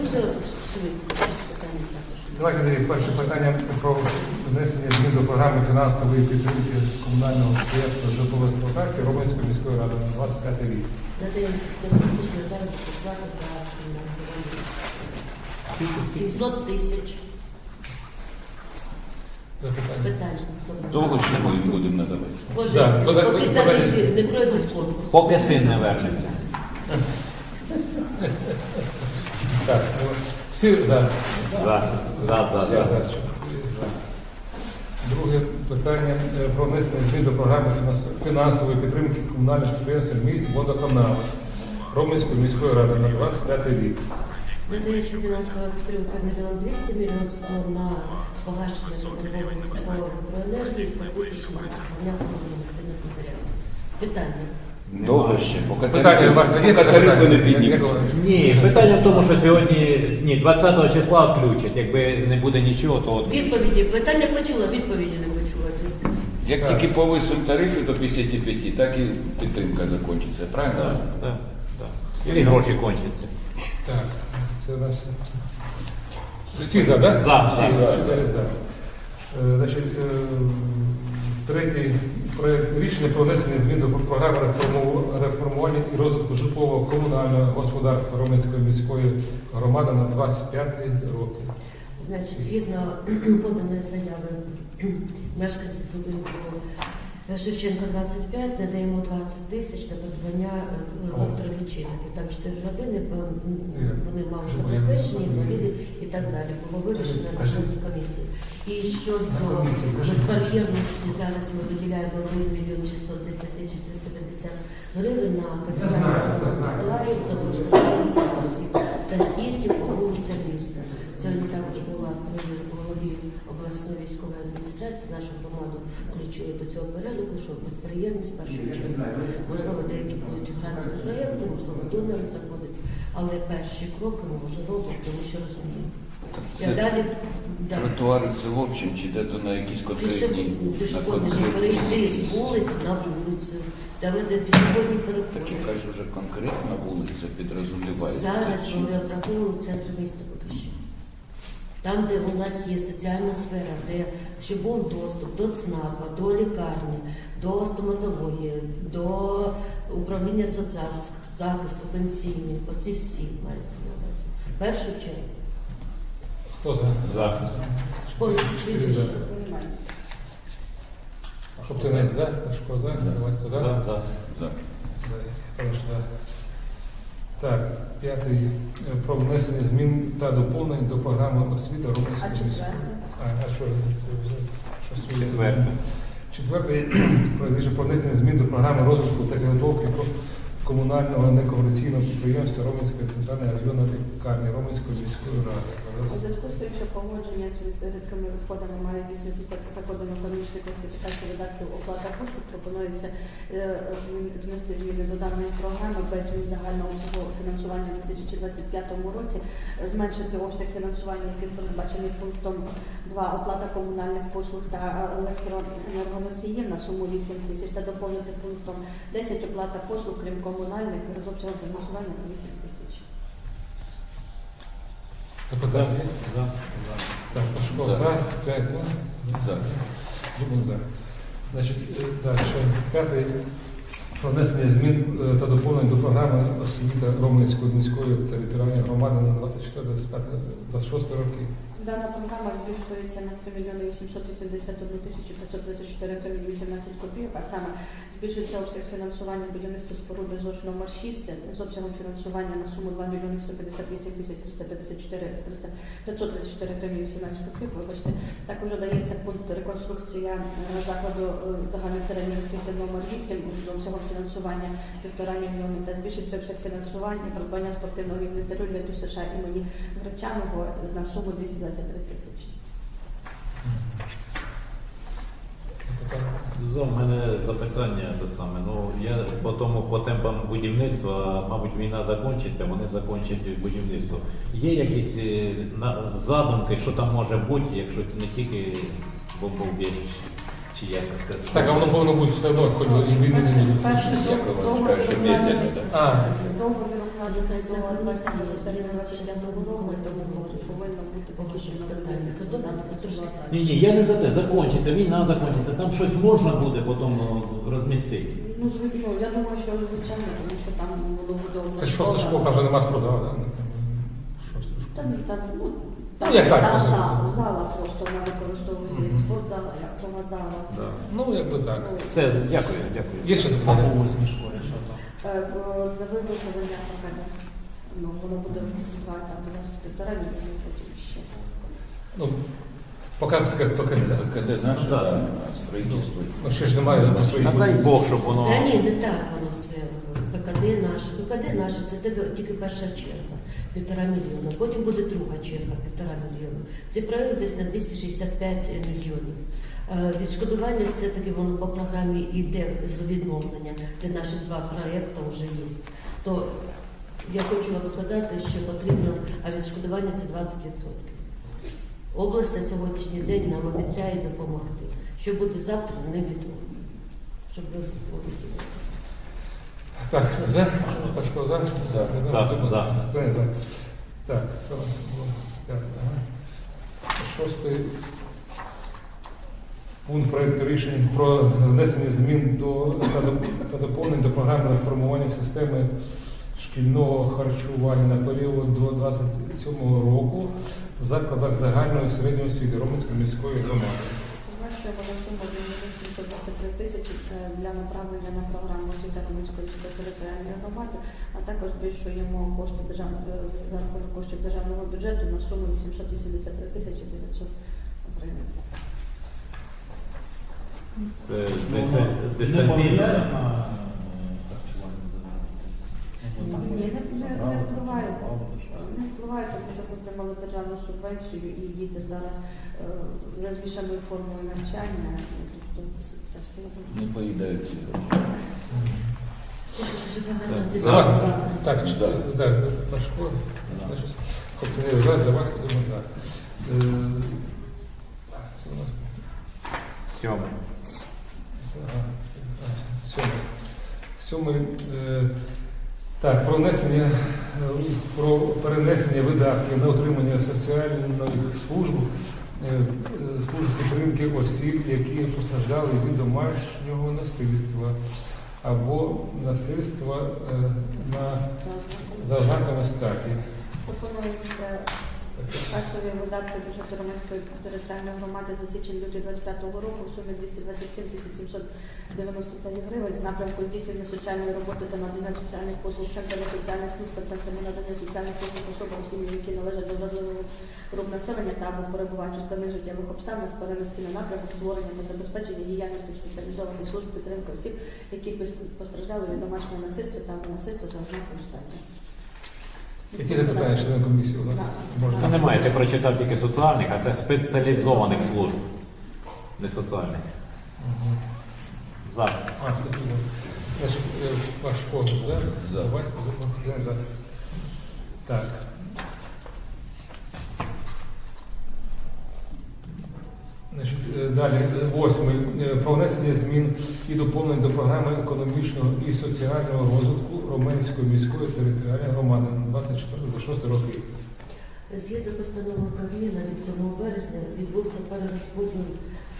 Дуже швидко. Давайте тоді перше питання про внесення змін до програми фінансової підтримки комунального підприємства житлової експлуатації Романської міської ради на 25 рік. Надаємо 5 заробітну плату та 700 тисяч. Довго ще ми їм будемо надавати? Боже, Да, подай- поки подай- не пройдуть конкурс. Поки син не вернеться. Так, ну, всі за. За, за, за, Всі за. за. Друге питання е, про внесення змін до програми фінанс- фінансової підтримки комунальних підприємств міст водоканалу Романської міської ради на 25 рік. Надається фінансова підтримка мільйон 200, мільйон 100 на погашення заборгованості по електроенергії, 100 тисяч на комунальних матеріалів. Питання. Довго ще, поки Питання, тарифи, є поки запитання? тарифи не піднімуть. Ні, питання в тому, що сьогодні ні, 20 числа включать. Якби не буде нічого, то от Відповіді. Питання почула, відповіді не почула. Як Так. тільки повисуть тарифи до 55, так і підтримка закінчиться, правильно? Так, так, так. І гроші кончаться. Так, це у нас всі за, так? За, всі. Чотири за. Е, Значить, е, третій проект рішення про внесення змін до програми реформу- реформування і розвитку житлового комунального господарства Романської міської громади на 25 роки. Значить, згідно поданої заяви мешканців будинку Шевченка 25 надаємо 20 тисяч на придбання електролічильників. Там 4 родини, вони мали так далі. Було вирішено на жодній комісії. І щодо безбар'єрності зараз ми виділяємо 1 мільйон 610 тисяч 350 гривень на капітальний забудову осіб та з'їздів по вулицях міста. Сьогодні також була голові обласної військової адміністрації. Нашу громаду включили до цього переліку, що безприємність першу чергу. Можливо, деякі будуть грантові проєкти, можливо, донори заходять, але перші кроки ми вже робимо, тому що розуміємо. Це Я далі да. тротуари це в общем, чи де то на якісь конкретні, на пішоходи ж перейти з вулиці на вулицю, та веде пішохідні Так переходи. якась вже конкретна вулиця підрозумівається. Зараз вони опрацьовували центр міста що. Там, де у нас є соціальна сфера, де щоб був доступ до ЦНАПа, до лікарні, до стоматології, до управління соцзахисту, пенсійних, оці всі маються на увазі. Першу чергу. Хто за? За. Щоб ти не за, Пашко за, Завадько за. За, за. За. За. Так, п'ятий е, про внесення змін та доповнень до програми освіти А Романської міської. А, а що, що своє? Четверте. Четвертий про внесення змін до програми розвитку та підготовки про комунального некомерційного підприємства Романської центральної районної лікарні Романської міської ради. У зв'язку з тим, що погодження з відповідними відходами має здійснитися за кодом економічної класифікації видатків оплата послуг, пропонується е, внести зміни до даної програми без змін загального фінансування у 2025 році, зменшити обсяг фінансування, який передбачений пунктом 2 оплата комунальних послуг та електроенергоносіїв на суму 8 тисяч та доповнити пунктом 10 оплата послуг, крім комунальних, обсягом фінансування 8 тисяч. За, Запитання є? за. Так, Пашко За. за, за. За. Значить, е, далі. П'ятий про внесення змін е, та доповнень до програми освіти Романської міської територіальної громади на 24-26 роки. Дана програма збільшується на 3 мільйони 881 тисячу 534 гривень 18 копійок, а саме збільшується обсяг фінансування будівництва споруди ЗОЖ номер 6 з обсягом фінансування на суму 2 мільйони 158 тисяч 354 300 534 гривні 18 копійок. Вибачте, також дається пункт реконструкція е, закладу е, загальної середньої освіти номер 8 з обсягом фінансування 1,5 мільйони та збільшується обсяг фінансування придбання спортивного інвентарю для ДЮСШ імені Гречаного на суму 223 тисячі. Запитання? За в мене запитання те саме. Ну я по тому по темпам будівництва, мабуть, війна закінчиться, вони закінчать будівництво. Є якісь е, задумки, що там може бути, якщо не тільки бомбоубіжище? Чи як це сказати? Так, а воно повинно бути все одно, хоч і війни не буде. Перший Як ви договір кажете, що медленно, укладений- да? А, договір укладений до 20 серпня 25 року, договор повинно бути закінчено трошки. Ні, ні, я не за те. Закончиться, війна закончиться, там щось можна буде потім ну, розмістити. Ну, звичайно, я думаю, що звичайно, тому що там було будовано. це шоста школа, там вже нема спортзалу, так? Шоста школа. Там, там, ну, Ну, як так, та просто. зала, зала просто вона використовується як спортзала, зала. Ну, якби так. Все, дякую, дякую. Є ще запитання? Е, в- На виготовлення покажу. Ну, воно буде впливати там півтора мільйона, потім ще. Ну, поки таке, поки не так. КД наше, Да. да, строительство. Ну, ще ж немає по своїй. А дай Бог, щоб воно. Та ні, не так воно все. ПКД наше. ПКД наше це тільки- тільки перша черга, півтора мільйона. Потім буде друга черга, півтора мільйона. Цей проект десь на 265 мільйонів. Е, Відшкодування все-таки воно по програмі йде з відновлення, де наші два проекти вже є. То я хочу вам сказати, що потрібно, а відшкодування це 20%. Область на сьогоднішній день нам обіцяє допомогти. Що буде завтра, невідомо. Щоб ви розповіли. Так, за? Пашко, за? За. За, за. За. Так, це у нас було. Ага. Шостий пункт проєкту рішень про внесення змін до та, доп- та доповнень до програми реформування системи шкільного харчування на період до 27 року в закладах загальної середньої освіти Романської міської громади. Суму 1 723 тисячі е, для направлення на програму освіти Кам'янської територіальної громади, а також збільшуємо кошти державного е, за рахунок коштів державного бюджету на суму 883 тисячі 900 гривень. Це, це дистанційно. Ні, не, не, не впливає. Не впливає, тому що ми отримали державну субвенцію і діти зараз е, за змішаною формою навчання. Тобто це все Не поїдають ці гроші. Це дуже багато Так. За дискусій. так, За. чотири, так, Пашко, значить, Коптенєв за, за вас, за. Е, Це у нас Сьоме. Сьомий. Е, Так, про е, про перенесення видатків на отримання соціальної служб, е, служб підтримки осіб, які постраждали від домашнього насильства або насильства на за ознаками статі. Пропонується касові видатки Романської територіальної громади за січень лютий 25 року в сумі 227 795 гривень з напрямку здійснення соціальної роботи та надання соціальних послуг центрами соціальних служб та центрами надання соціальних послуг особам сім'ї, які належать до вразливих груп населення та або перебувають у складних життєвих обставинах, перенести на напрямок створення та забезпечення діяльності спеціалізованих служб підтримки осіб, які постраждали від домашнього насильства та або насильства за ознакою статі. Які запитання член комісії у нас? Та немає, ти прочитав тільки соціальних, а це спеціалізованих служб. Не соціальних. Мгм. За. А, спасибо. Ваш Пашко за? За. Васька за. За. Так. Далі, е, восьмий. Е, Про внесення змін і доповнень до програми економічного і соціального розвитку Роменської міської територіальної громади на 24-26 роки. Згідно постанови Кабміна від 7 березня відбувся перерозподіл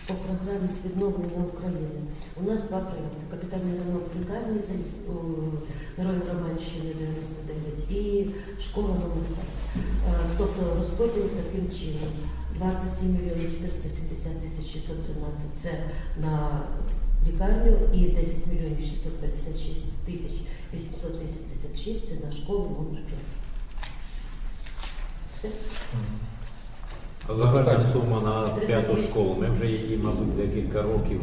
по програмі з відновлення України. У нас два проєкти. Капітальний ремонт лікарні Герої Романщини 99 і школа номер 5. Тобто розподіл таким чином. 27 мільйонів 470 тисяч 613 це на лікарню і 10 мільйонів 656 тисяч 886 це на школу номер 5. Все. А загальна сума на п'яту школу. Ми вже її, мабуть, декілька років